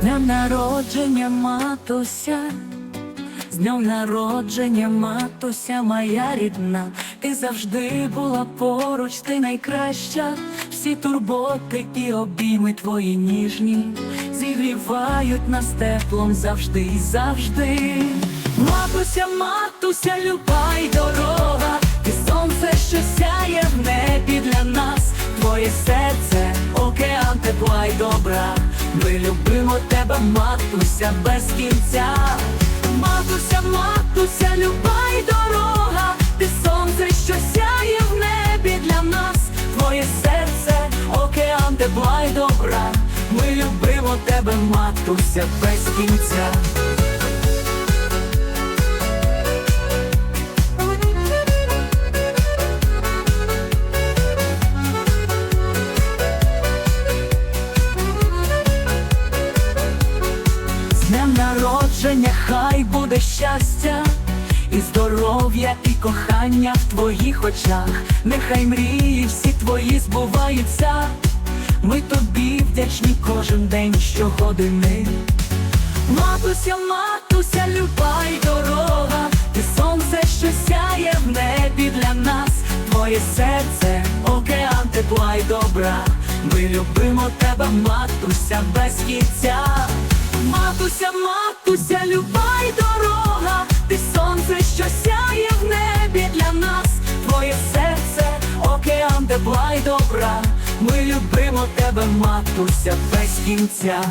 днем народження, матуся, з днем народження, матуся, моя рідна, ти завжди була поруч, ти найкраща, всі турботи і обійми твої ніжні, зігрівають нас теплом завжди і завжди. Матуся, матуся, люба й дорога, ти сонце, що сяє в небі для нас, твоє серце, океан тепла й добра. Ми любимо тебе, матуся, без кінця. Матуся, матуся, люба й дорога, ти сонце, що сяє в небі для нас, твоє серце, океан тепла й добра. Ми любимо тебе, матуся, без кінця. Хай буде щастя, і здоров'я, і кохання в твоїх очах. Нехай мрії всі твої збуваються. Ми тобі вдячні кожен день щогодини. Матуся, матуся, люба й дорога, ти сонце, що сяє в небі для нас, твоє серце, океан тепла й добра. Ми любимо тебе, матуся, без кінця. Матуся, матуся, добра. Ми любимо тебе, матуся, без кінця.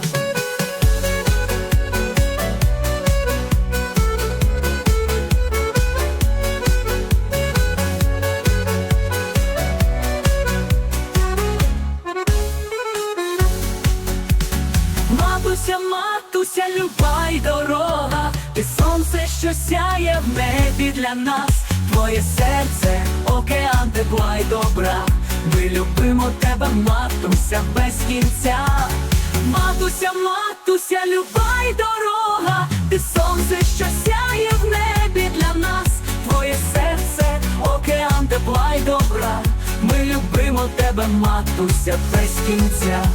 Матуся, матуся, люба й дорога, ти сонце, що сяє в небі для нас, твоє серце, океан тепла й добра. Ми любимо тебе, матуся, без кінця. Матуся, матуся, люба й дорога, ти сонце, що сяє в небі для нас, твоє серце, океан тепла й добра. Ми любимо тебе, матуся, без кінця.